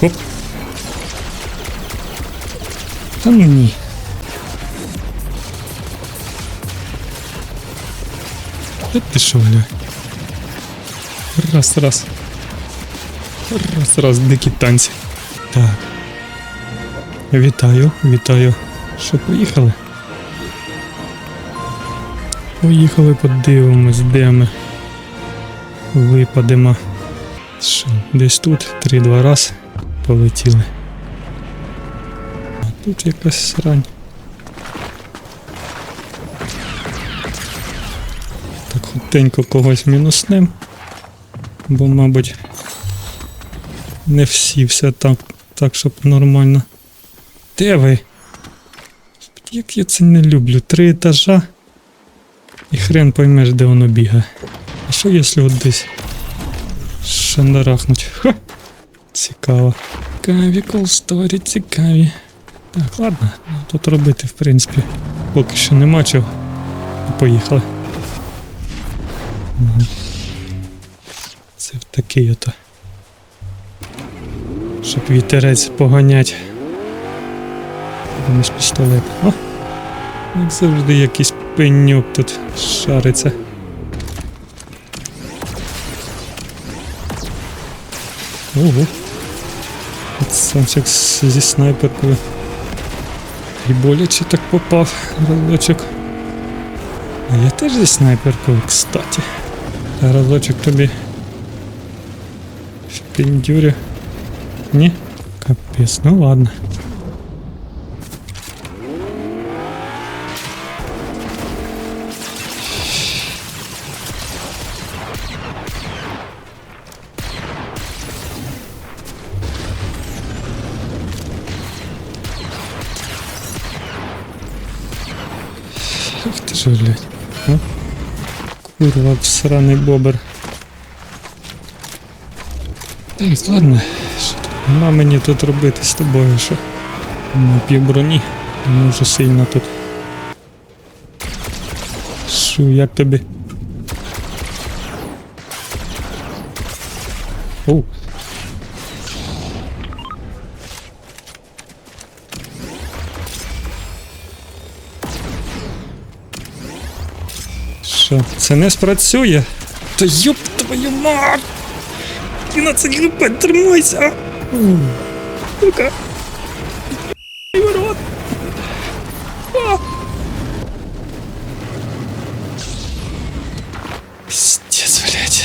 Хоп. Та ну ні. Та ти що, гля? Раз, раз. Раз, раз, дикі танці. Так. Вітаю, вітаю. Що, поїхали? Поїхали, подивимось, де ми випадемо. Що, десь тут, три-два раз полетіли. А тут якась срань. Так хутенько когось мінуснем. Бо, мабуть, не всі все так, так щоб нормально. Де ви? Як я це не люблю? Три етажа. І хрен поймеш, де воно бігає. А що якщо от десь шандарахнуть? Ха! Цікаво. Цікаві колсторі, цікаві. Так, ладно, ну, тут робити, в принципі, поки що нема чого. Поїхали. Це в такий ото. Щоб вітерець поганять. Замість пістолет. О! Як завжди якийсь пеньок тут шариться. Ого. От сам як з- зі снайперкою. І боляче так попав разочок. А я теж зі снайперкою, кстати. Та разочок тобі. В піндюрі. Ні? Капець, ну ладно. Ах блядь. А? Курва, сраний бобер. Так, ладно. Що? Нема мені тут робити з тобою, що? На півброні. Можу сильно тут. Що, як тобі? Оу. Що, це не спрацює? Та ёб твою мать! Ти на це грипет, тримайся! Сука! І ворот! А! Пиздец, блядь.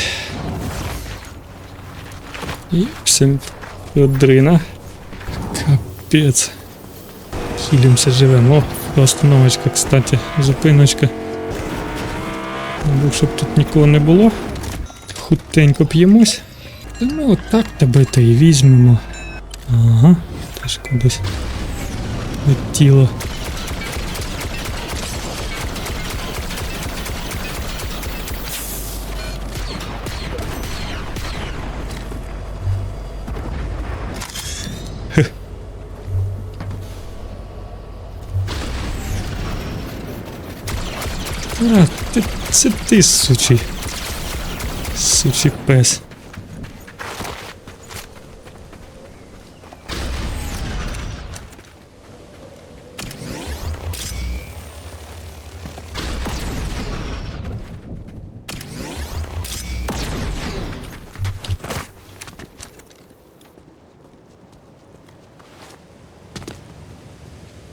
І всім Феодрина. Капець. Хілімся живемо. О, остановочка, кстати, зупиночка. Забув, щоб тут нікого не було. Хутенько п'ємось. Ну, от так тебе то і візьмемо. Ага, теж кудись летіло. А, це ти, сучий. Сучий пес.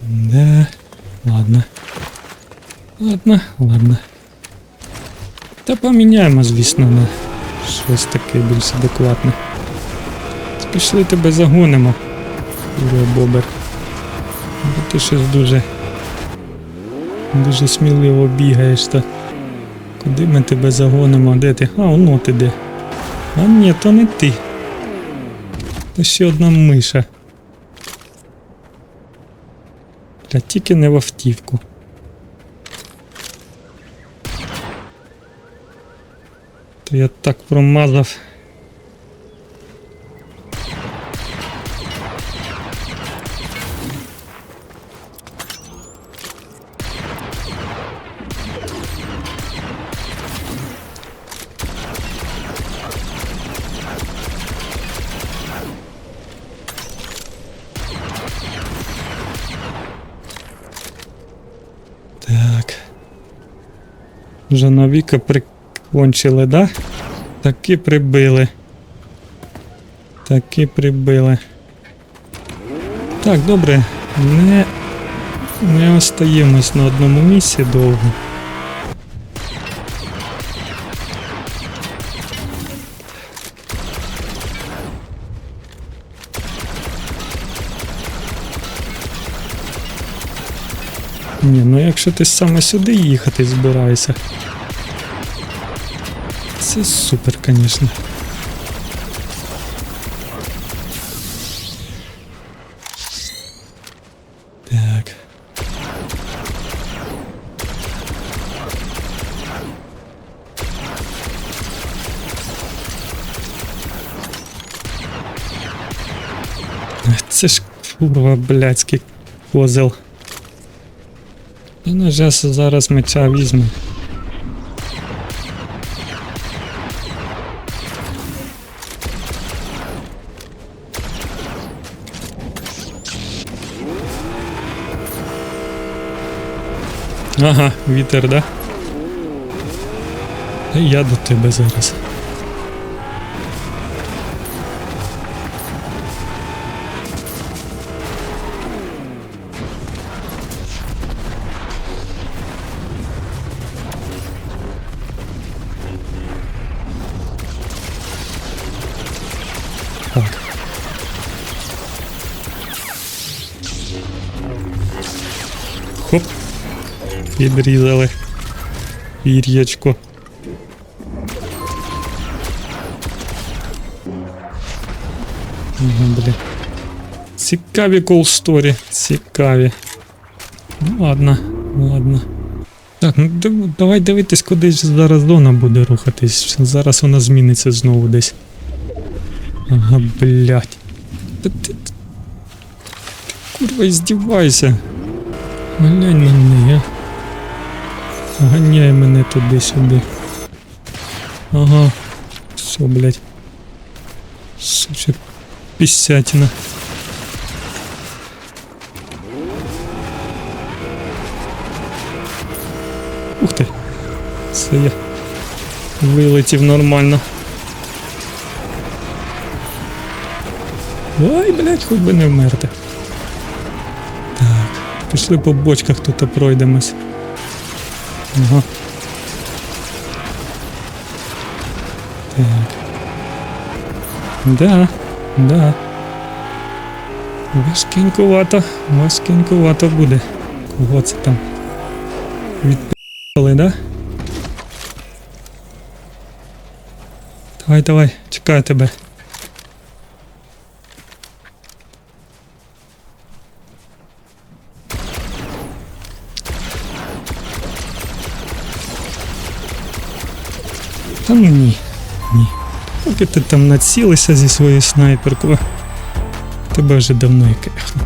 Да, ладно. Ладно, ладно. Та поміняємо, звісно, на щось таке більш адекватне. Пішли тебе загонимо, Бобер. Бо ти щось дуже. Дуже сміливо бігаєш та. Куди ми тебе загонимо? Де ти? А, воно ти де. А ні, то не ти. То ще одна миша. Та тільки не в автівку. То я так промазав. Вже навіка при прикончили, да? Таки прибили. Таки прибили. Так, добре. Не, не остаємось на одному місці довго. Ні, ну якщо ти саме сюди їхати збираєшся. Це супер, звісно. Так. Це ж курва блядський козел. І на жас зараз меча візьме. Ага, вітер, да? Я до тебе зараз. Хоп. Підрізали. Пір'ячко. Ага, блін. Цікаві колсторі, цікаві. Ну ладно, ладно. Так, ну давай дивитись, куди зараз Дона буде рухатись. Зараз вона зміниться знову десь. Ага, блядь. Та ти, курва, издівайся. Глянь на неї, а. Ганяй мене туди-сюди. Ага. Все, блядь. Суча пісятина. Ух ти. Це я вилетів нормально. Ой, блядь, хоч би не вмерти. Так, пішли по бочках тут пройдемось. Ага. Так. Да, да. Важкенькувато, важкенькувато буде. Кого це там? Відпали, да? Давай, давай, чекаю тебе. Та ну ні, ні. Поки ти там націлися зі своєю снайперкою, тебе вже давно і кехну.